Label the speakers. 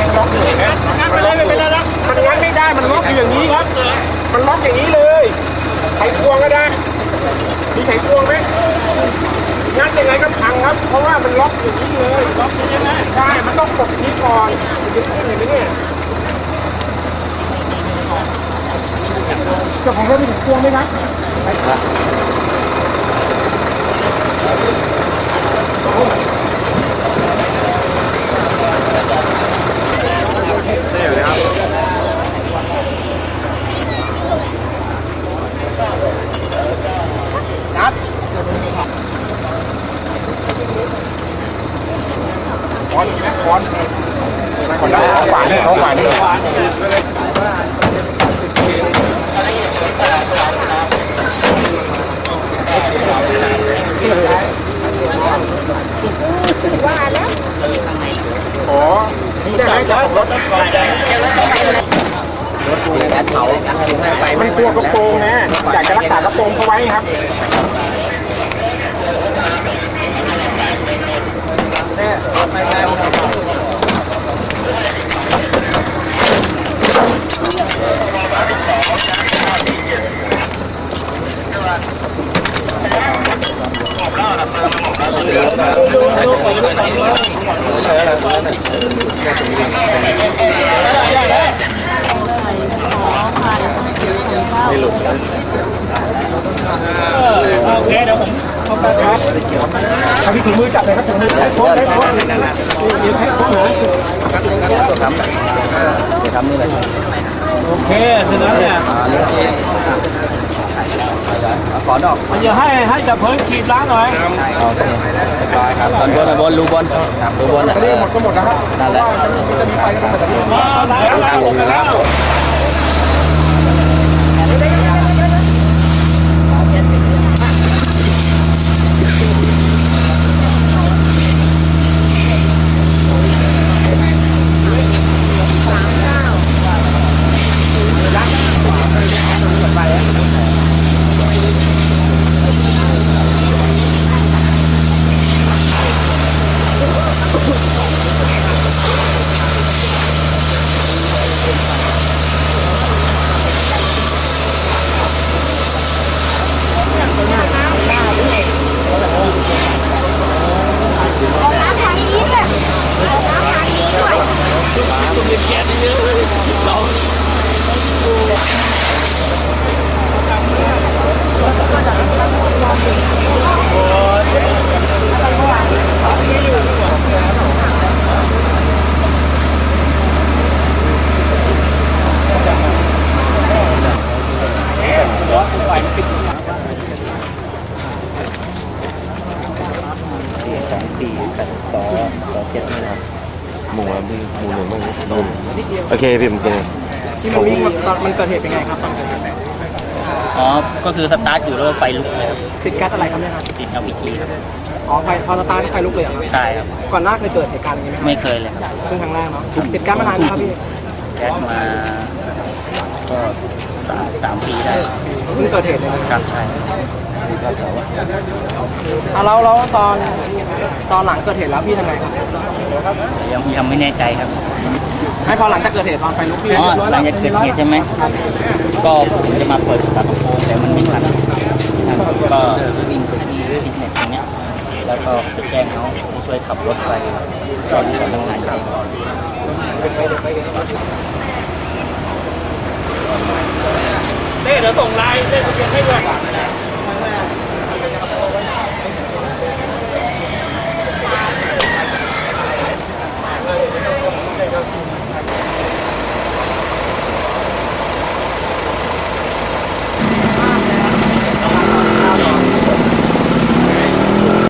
Speaker 1: ยังล็อกอยู่เห็นไหม
Speaker 2: งัดไปเลยไม่เป็นไรหรอก
Speaker 1: มันงัดไม่ได้ มันล็อกอยู่อย่างนี้ครับ มันล็อกอย่างนี้เลยไขควงก็ได้ มีไขควงไหมงัดยังไงก็พังครับ เพราะว่ามันล็อกอย่างนี้เลย ล็อกใช่ไหมใช่ มันต้องกดนี้ก่อนมันจะขึ้นเห็นไหมเนี่ยเจ้าของรถมีไขควงไหมครับ คอนคอน คอนได้ขวาเนี่ยเขาขวาเนี่ยอ๋อนี่ได้ไหมเจ้าของรถมันกลัวกระโปรงนะอยากจะรักษากระโปรงเขาไว้ครับ
Speaker 2: โอเคเดี๋ยวผม
Speaker 1: ทำถุงมือจับเลยครับถุงมือใช้โค้งใช้โค้งเดี๋ยวใช้โค้งหา
Speaker 2: โอเคเสร็จแล้วเนี่ย
Speaker 3: ขอดอก
Speaker 2: มันจะให้ให้จับเพลิงขีดล้างหน่อย
Speaker 3: โอเคได้ครับบอลบอลบอลรูบอลรูบอล
Speaker 1: ตอนนี้หมดก็หมดแล้วครับ
Speaker 3: นั่นแหละ
Speaker 1: จะมีไฟก็ต้องแบบนี้
Speaker 2: มาแล้วแล้วลงไปแล้ว
Speaker 4: น้ำทางนี้ด้วยน้ำทางนี้ด้วย
Speaker 3: สองสี่แปดสองสองเจ็ดนี่ครับ
Speaker 5: หมูอะมีหมูหนึ่งไม่รู้นมโอเคพี่มันเป็นไง
Speaker 1: ที่มันวิ่งตอนมันเกิดเหตุเป็นไงครับตอนเกิดเหตุ
Speaker 6: อ๋อ ก็คือสตาร์ทอยู่แล้วไฟลุกเลยครับ
Speaker 1: ติดแก๊สอะไรครับเนี่ยครับ
Speaker 6: ติด LPG ครับ
Speaker 1: อ๋อไฟพอสตาร์ทไฟลุกเลยเหรอครับ
Speaker 6: ใช่ครับ
Speaker 1: ก่อนหน้าเคยเกิดเหตุการณ์อย่างนี้ไหมครับ
Speaker 6: ไม่เคยเลยครับ
Speaker 1: เพิ่งครั้งแรกเนาะติดแก๊สมานานไหมครับพี่
Speaker 6: แก๊สมาก็สามสามปีได้
Speaker 1: เพิ่งเกิดเหตุเลยนะครับ
Speaker 6: ใช่
Speaker 1: อะแล้วแล้วตอนตอนหลังเกิดเหตุแล้วพี่ทำไงครับ
Speaker 6: ยังยังไม่แน่ใจครับ
Speaker 1: ไม่พอหลังจากเกิดเหตุตอนไฟลุกพี่
Speaker 6: อ๋อหลังจากเกิดเหตุใช่ไหมก็ผมจะมาเปิดฝากระโปรงแต่มันไม่ทันก็วิ่งไปที่ฟิตเนสตรงเนี้ยแล้วก็จะแจ้งเขาให้ช่วยขับรถไปก่อนที่สำนักงานใหญ่
Speaker 2: เต้เดี๋ยวส่งไลน์เต้ทะเบียนให้ด้วย